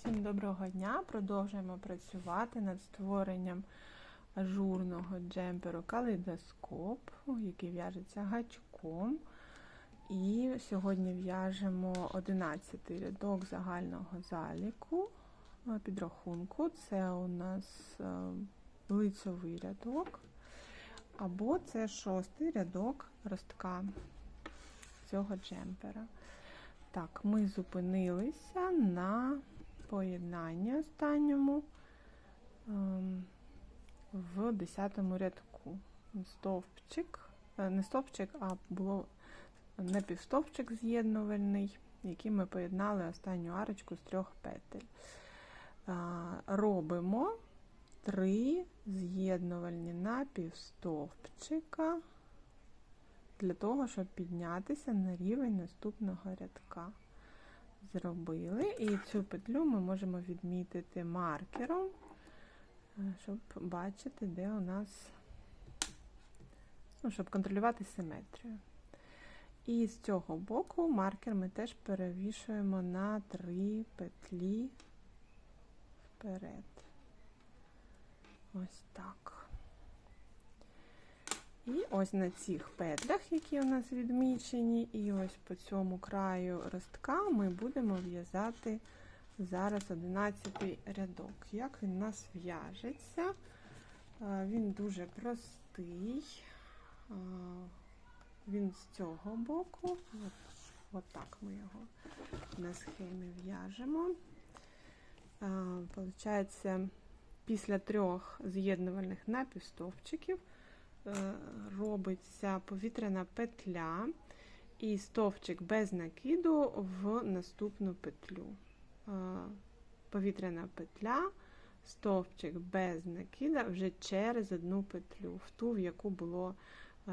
Всім доброго дня! Продовжуємо працювати над створенням ажурного джемперу калейдоскоп, який в'яжеться гачком. І сьогодні в'яжемо 11 рядок загального заліку е, підрахунку. Це у нас е, лицьовий рядок, або це шостий рядок ростка цього джемпера. Так, ми зупинилися на поєднанні останньому ем, в 10 рядку. Стовпчик, е, не стовпчик, а було напівстовпчик з'єднувальний, який ми поєднали останню арочку з трьох петель. Робимо три з'єднувальні напівстовпчика для того, щоб піднятися на рівень наступного рядка. Зробили. І цю петлю ми можемо відмітити маркером, е, щоб бачити, де у нас, ну, щоб контролювати симетрію. І з цього боку маркер ми теж перевішуємо на три петлі вперед. Ось так. І ось на цих петлях, які у нас відмічені, і ось по цьому краю ростка ми будемо в'язати зараз 11 рядок. Як він у нас в'яжеться? Він дуже простий. Він з цього боку, от, от ми його на схемі в'яжемо. Получається, після трьох з'єднувальних напівстовпчиків робиться повітряна петля і стовпчик без накиду в наступну петлю. Е, повітряна петля, стовпчик без накида вже через одну петлю, в ту, в яку було е,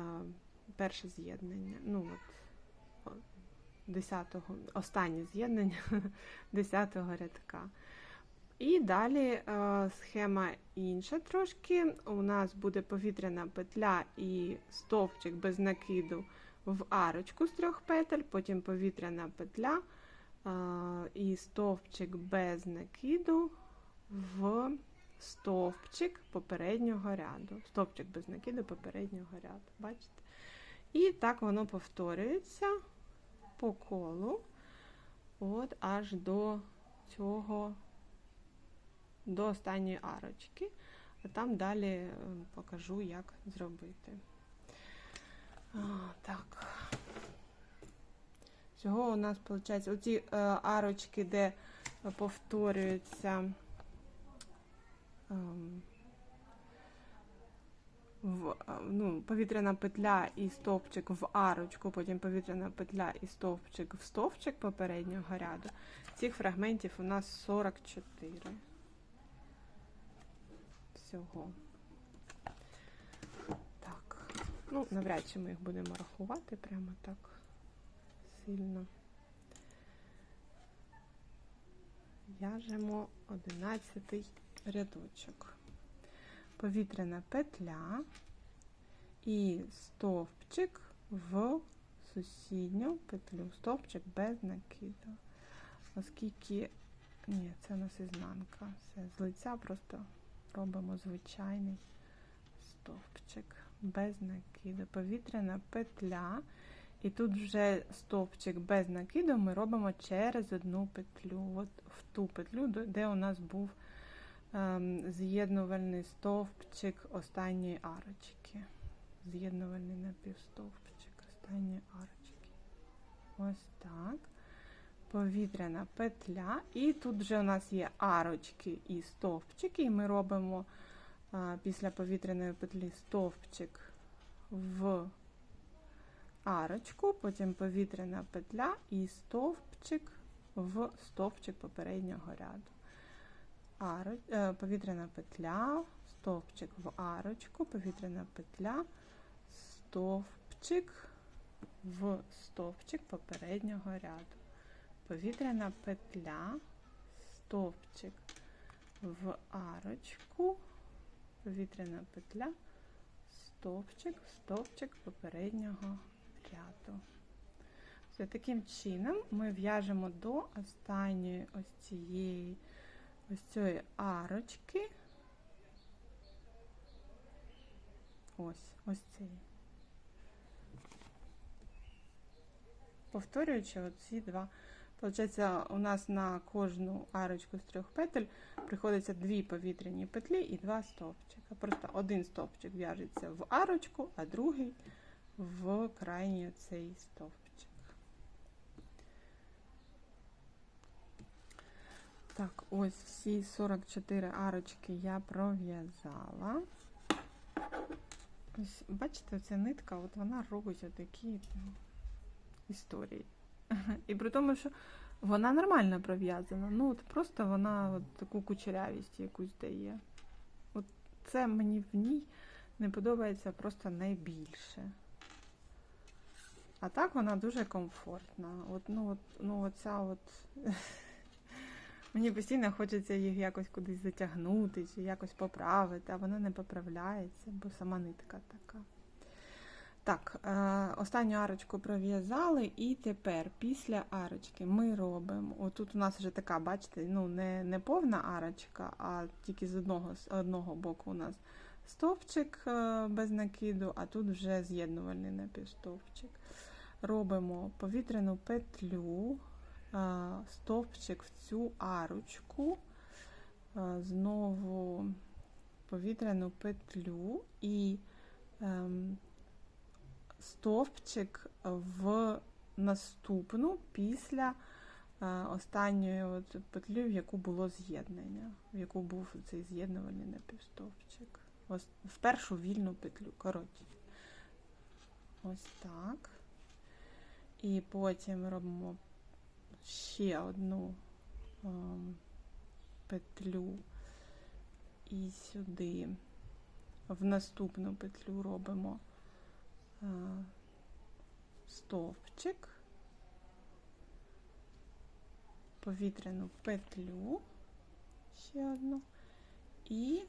перше з'єднання. Ну, от, 10-го, Останнє з'єднання 10-го рядка. І далі е, схема інша трошки. У нас буде повітряна петля і стовпчик без накиду в арочку з трьох петель, потім повітряна петля е, і стовпчик без накиду в стовпчик попереднього ряду. Стовпчик без накиду попереднього ряду. Бачите? І так воно повторюється по колу, от аж до цього до останньої арочки, а там далі е, покажу, як зробити. А, Так. Всього у нас, виходить, оці е, арочки, де повторюються е, в, ну, повітряна петля і стовпчик в арочку, потім повітряна петля і стовпчик в стовпчик попереднього ряду. Цих фрагментів у нас 44 всього. Так, ну, навряд чи ми їх будемо рахувати прямо так сильно. В'яжемо 11 рядочок. Повітряна петля і стовпчик в сусідню петлю, стовпчик без накиду. Оскільки, ні, це у нас ізнанка, все, з лиця просто робимо звичайний стовпчик без накиду, повітряна петля. І тут вже стовпчик без накиду ми робимо через одну петлю. От в ту петлю, де у нас був ем, з'єднувальний стовпчик останньої арочки. З'єднувальний напівстовпчик останньої арочки. Ось так повітряна петля, і тут вже у нас є арочки і стовпчики, і ми робимо а, після повітряної петлі стовпчик в арочку, потім повітряна петля і стовпчик в стовпчик попереднього ряду. Аро, е, повітряна петля, стовпчик в арочку, повітряна петля, стовпчик в стовпчик попереднього ряду повітряна петля, стовпчик в арочку, повітряна петля, стовпчик, стовпчик попереднього ряду. Все, таким чином ми в'яжемо до останньої ось цієї ось цієї арочки. Ось, ось цієї. Повторюючи оці два. Получається, у нас на кожну арочку з трьох петель приходиться дві повітряні петлі і два стовпчика. Просто один стовпчик в'яжеться в арочку, а другий в крайній цей стовпчик. Так, ось всі 44 арочки я пров'язала. Ось, бачите, ця нитка, от вона робить отакі ну, історії. І при тому, що вона нормально пров'язана. Ну, от просто вона от таку кучерявість якусь дає. От це мені в ній не подобається просто найбільше. А так вона дуже комфортна. От, ну, от, ну, оця от. Мені постійно хочеться їх якось кудись затягнути чи якось поправити, а вона не поправляється, бо сама нитка така. Так, е, останню арочку пров'язали, і тепер після арочки ми робимо. Отут у нас вже така, бачите, ну не не повна арочка, а тільки з одного з одного боку у нас стовпчик е, без накиду, а тут вже з'єднувальний напівстовпчик. Робимо повітряну петлю, е, стовпчик в цю арочку, знову повітряну петлю і ем, стовпчик в наступну після е, останньої от петлі, в яку було з'єднання, в яку був цей з'єднувальний напівстовпчик. Ось в першу вільну петлю. Коротше. Ось так. І потім робимо ще одну ем, петлю і сюди в наступну петлю робимо стовпчик, повітряну петлю, ще одну, і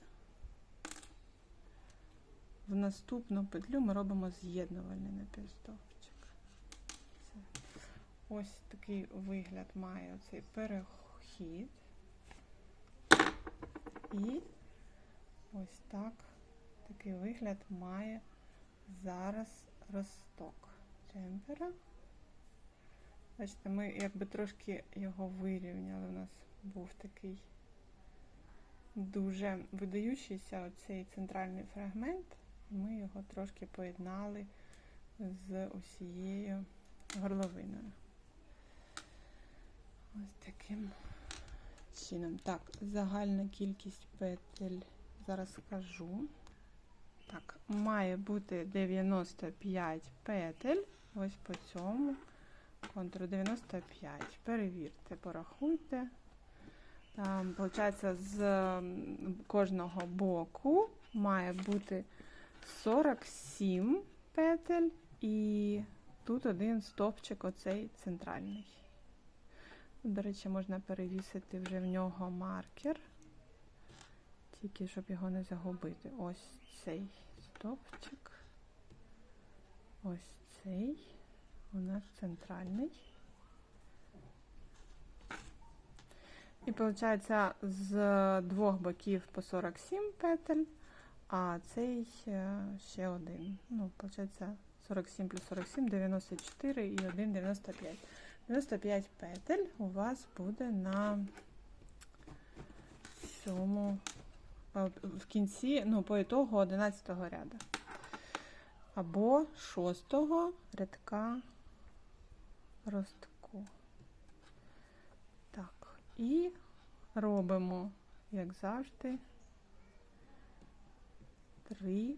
в наступну петлю ми робимо з'єднувальний напівстовпчик. Ось такий вигляд має оцей перехід. І ось так такий вигляд має зараз росток джемпера. Бачите, ми якби трошки його вирівняли. У нас був такий дуже видаючийся оцей центральний фрагмент, і ми його трошки поєднали з усією горловиною. Ось таким чином. Так, загальна кількість петель зараз скажу. Так, має бути 95 петель. Ось по цьому контуру 95. Перевірте, порахуйте. Там, Получається, з кожного боку має бути 47 петель, і тут один стовпчик, оцей центральний. До речі, можна перевісити вже в нього маркер, тільки щоб його не загубити. Ось цей стовпчик. Ось цей у нас центральний. І виходить, з двох боків по 47 петель, а цей е, ще один. Ну, виходить, 47 плюс 47, 94 і 1, 95. 95 петель у вас буде на цьому в кінці, ну, по ітогу 11 ряду. Або 6 рядка ростку. Так, і робимо, як завжди, три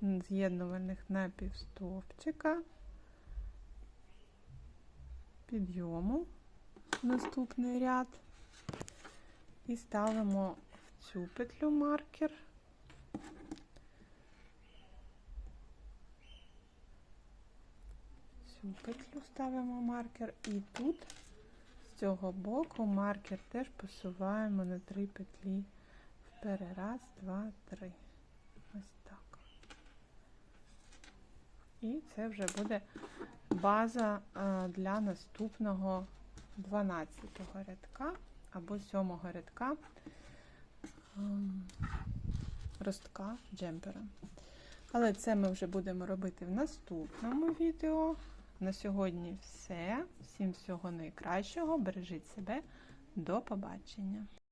з'єднувальних напівстовпчика, підйому наступний ряд і ставимо цю петлю маркер. Цю петлю ставимо маркер і тут з цього боку маркер теж посуваємо на три петлі вперед. Раз, два, три. Ось так. І це вже буде база е, для наступного 12-го рядка або 7-го рядка ростка джемпера. Але це ми вже будемо робити в наступному відео. На сьогодні все. Всім всього найкращого. Бережіть себе. До побачення!